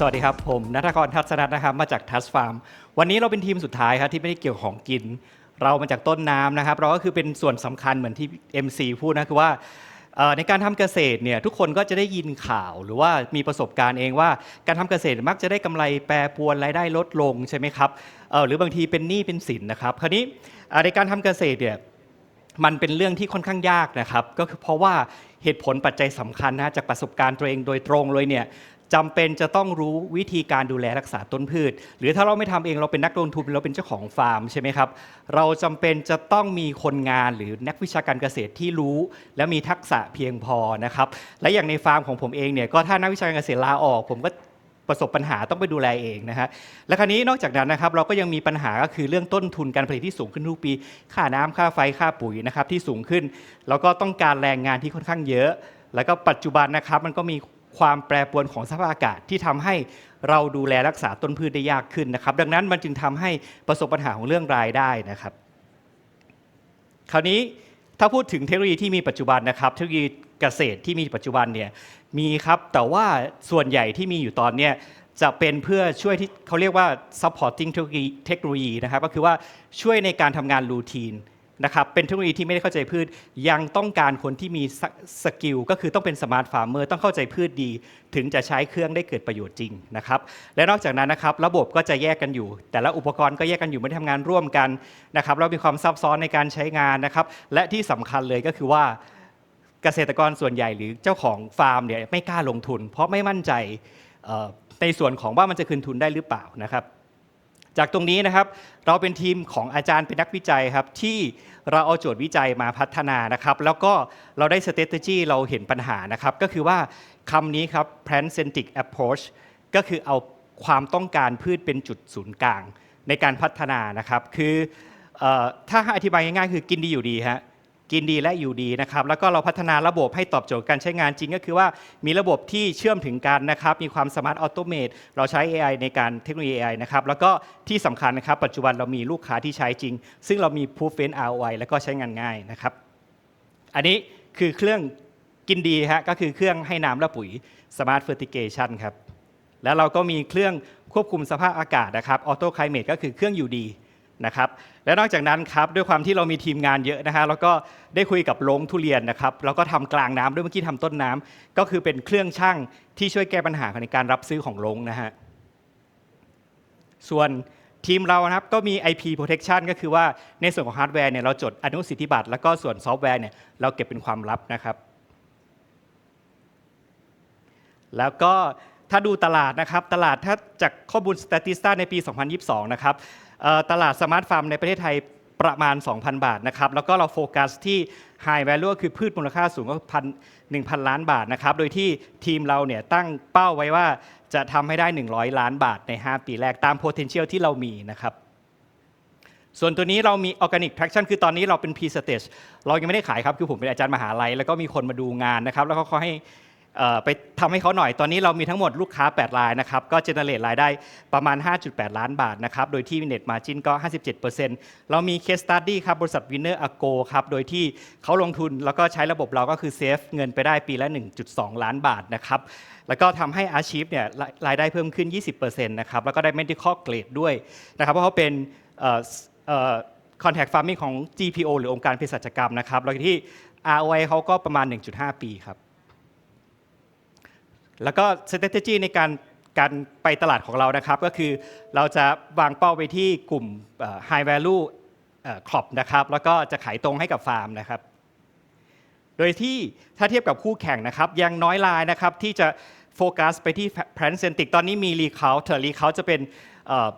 สวัสดีครับ ผมนัทกรทัศนัทนะครับมาจากทัสฟาร์มวันนี้เราเป็นทีมสุดท้ายครับที่ไม่ได้เกี่ยวของกิน เรามาจากต้นน้ำนะครับ เราก็คือเป็นส่วนสำคัญเหมือนที่ MC พูดนะคือว่าในการทำเกษตรเนี่ยทุกคนก็จะได้ยินข่าวหรือว่ามีประสบการณ์เองว่า การทำเกษตรมักจะได้กำไรแปรปรวนรายได้ลดลงใช่ไหมครับหรือบางทีเป็นหนี้เป็นสินนะครับ คราวนี้ในการทำเกษตรเนี่ยมันเป็นเรื่องที่ค่อนข้างยากนะครับ ก็คือเพราะว่าเหตุผลปัจจัยสำคัญนะจากประสบการณ์ตัวเองโดยตรงเลยเนี่ย จำเป็นจะต้องรู้วิธีการดูแลรักษาต้นพืช หรือถ้าเราไม่ทำเองเราเป็นนักลงทุนเราเป็นเจ้าของฟาร์มใช่ไหมครับ เราจำเป็นจะต้องมีคนงานหรือนักวิชาการเกษตรที่รู้ และมีทักษะเพียงพอนะครับ และอย่างในฟาร์มของผมเองเนี่ยก็ถ้านักวิชาการเกษตรลาออก ผมก็ประสบปัญหาต้องไปดูแลเองนะฮะ และคราวนี้นอกจากนั้นนะครับเราก็ยังมีปัญหาก็คือเรื่องต้นทุนการผลิตที่สูงขึ้นทุกปี ค่าน้ำค่าไฟค่าปุ๋ยนะครับที่สูงขึ้น แล้วก็ต้องการแรงงานที่ค่อนข้างเยอะ แล้วก็ปัจจุบันนะครับมันก็มี ความแปรปรวนของสภาพอากาศที่ทำให้เราดูแลรักษาต้นพืชได้ยากขึ้นนะครับ ดังนั้นมันจึงทำให้ประสบปัญหาของเรื่องรายได้นะครับ คราวนี้ถ้าพูดถึงเทคโนโลยีที่มีปัจจุบันนะครับ เทคโนโลยีเกษตรที่มีปัจจุบันเนี่ยมีครับแต่ว่าส่วนใหญ่ที่มีอยู่ตอนเนี้ยจะเป็นเพื่อช่วยที่เขาเรียกว่า supporting เทคโนโลยีเทคโนโลยีนะครับก็คือว่าช่วยในการทำงานรูทีน นะครับเป็นเทคโนโลยีที่ไม่ได้เข้าใจพืช ยังต้องการคนที่มีสกิลก็คือต้องเป็นสมาร์ทฟาร์มเมอร์ต้องเข้าใจพืชดี ถึงจะใช้เครื่องได้เกิดประโยชน์จริงนะครับและนอกจากนั้นนะครับระบบก็จะแยกกันอยู่ แต่ละอุปกรณ์ก็แยกกันอยู่ไม่ได้ทำงานร่วมกันนะครับเรามีความซับซ้อนในการใช้งานนะครับและที่สำคัญเลยก็คือว่าเกษตรกรส่วนใหญ่หรือเจ้าของฟาร์มเนี่ยไม่กล้าลงทุน เพราะไม่มั่นใจในส่วนของว่ามันจะคืนทุนได้หรือเปล่านะครับ จากตรงนี้นะครับเราเป็นทีมของอาจารย์เป็นนักวิจัยครับที่เราเอาโจทย์วิจัยมาพัฒนานะครับแล้วก็เราได้ strategy เราเห็นปัญหานะครับก็คือว่าคำนี้ครับ plant centric approach ก็คือเอาความต้องการพืชเป็นจุดศูนย์กลางในการพัฒนานะครับ คืออถ้าให้อธิบายง่ายๆคือกินดีอยู่ดีฮะ กินดีและอยู่ดีนะครับ แล้วก็เราพัฒนาระบบให้ตอบโจทย์การใช้งานจริงก็คือว่ามีระบบที่เชื่อมถึงกันนะครับ มีความสมาร์ทออโตเมตเราใช้ AI ในการเทคโนโลยี AI นะครับ แล้วก็ที่สำคัญนะครับ ปัจจุบันเรามีลูกค้าที่ใช้จริง ซึ่งเรามี proof f ROI แล้วก็ใช้งานง่ายนะครับ อันนี้คือเครื่องกินดีฮะก็คือเครื่องให้น้ำและปุ๋ย Smart Fertigation ครับ แล้วเราก็มีเครื่องควบคุมสภาพอากาศนะครับ Auto Climate ก็คือเครื่องอยู่ดี นะครับและนอกจากนั้นครับด้วยความที่เรามีทีมงานเยอะนะฮะแล้วก็ได้คุยกับโรงทุเรียนนะครับแล้วก็ทำกลางน้ำด้วยเมื่อกี้ทำต้นน้ำก็คือเป็นเครื่องช่างที่ช่วยแก้ปัญหาในการรับซื้อของโรงนะฮะส่วนทีมเรานะครับก็มี IP protection ก็คือว่าในส่วนของฮาร์ดแวร์เนี่ยเราจดอนุสิทธิบัตรแล้วก็ส่วนซอฟต์แวร์เนี่ยเราเก็บเป็นความลับนะครับ แล้วก็ ถ้าดูตลาดนะครับ ตลาดถ้าจากข้อมูล Statista ในปี 2022 นะครับตลาดสมาร์ทฟาร์มในประเทศไทยประมาณ 2,000 บาทนะครับ แล้วก็เราโฟกัสที่ High Value คือพืชมูลค่าสูงก็พัน1,000ล้านบาทนะครับ โดยที่ทีมเราเนี่ยตั้งเป้าไว้ว่าจะทำให้ได้ 100 ล้านบาทใน 5 ปีแรกตาม potential ที่เรามีนะครับ ส่วนตัวนี้เรามี Organic Traction คือตอนนี้เราเป็น Pre Stage เรายังไม่ได้ขายครับ คือผมเป็นอาจารย์มหาลัย แล้วก็มีคนมาดูงานนะครับ แล้วก็เขาให้ ไปทำให้เขาหน่อยตอนนี้เรามีทั้งหมดลูกค้า 8 รายนะครับ ก็ generate รายได้ประมาณ 5.8 ล้านบาทนะครับ โดยที่ net margin ก็ 57%เรามี case study ครับบริษัท Winner Ago ครับ โดยที่เขาลงทุนแล้วก็ใช้ระบบเราก็คือ save เงินไปได้ปีละ 1.2 ล้านบาทนะครับ แล้วก็ทำให้อาชีพเนี่ยรายได้เพิ่มขึ้น 20%นะครับ แล้วก็ได้ medical grade ด้วยนะครับ เพราะเขาเป็นเอ่อเอ่อ contact farming ของ GPO หรือองค์การเภสัชกรรมนะครับ แล้วที่ ROI เขาก็ประมาณ 1.5 ปีครับ แล้วก็ strategy ในการการไปตลาดของเรานะครับก็คือเราจะวางเป้าไปที่กลุ่ม high value เอ่อ crop นะครับแล้วก็จะขายตรงให้กับฟาร์มนะครับ โดยที่ถ้าเทียบกับคู่แข่งนะครับยังน้อยรายนะครับที่จะโฟกัสไปที่แพรนเซนติกตอนนี้มีรีเคาเถอะ recount จะเป็น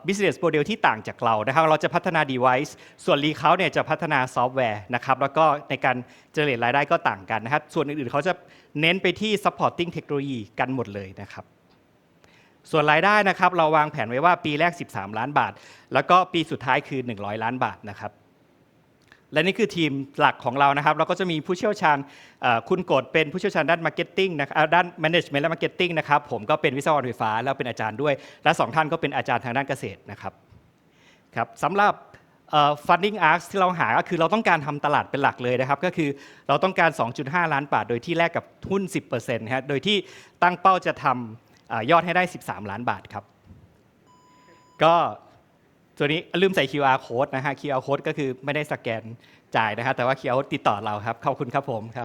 business model ที่ต่างจากเรานะครับเราจะพัฒนา device ส่วน recount เนี่ยจะพัฒนาซอฟต์แวร์นะครับแล้วก็ในการเจริญรายได้ก็ต่างกันนะครับส่วนอื่นๆเขาจะเน้นไปที่ supporting เทคโนโลยีกันหมดเลยนะครับส่วนรายได้นะครับเราวางแผนไว้ว่าปีแรก 13 ล้านบาท แล้วก็ปีสุดท้ายคือ 100 ล้านบาทนะครับ และนี่คือทีมหลักของเรานะครับ เราก็จะมีผู้เชี่ยวชาญคุณกดเป็นผู้เชี่ยวชาญด้านมาร์เก็ตติ้งนะครับด้านแมネจเมนต์และมาร์เก็ตติ้งนะครับ ผมก็เป็นวิศวกรไฟฟ้าแล้วเป็นอาจารย์ด้วย และสองท่านก็เป็นอาจารย์ทางด้านเกษตรนะครับครับสำหรับ funding ask ที่เราหาก็คือเราต้องการทำตลาดเป็นหลักเลยนะครับ ก็คือเราต้องการ 2.5 ล้านบาท โดยที่แลกกับหุ้น 10%นะฮะโดยที่ตั้งเป้าจะทำอยอดให้ได้ 13 ล้านบาทครับ ก็ ตัวนี้ลืมใส่ QR code นะฮะ QR code ก็คือไม่ได้สแกนจ่ายนะครับแต่ว่า QR code ติดต่อเราครับ ขอบคุณครับผมครับ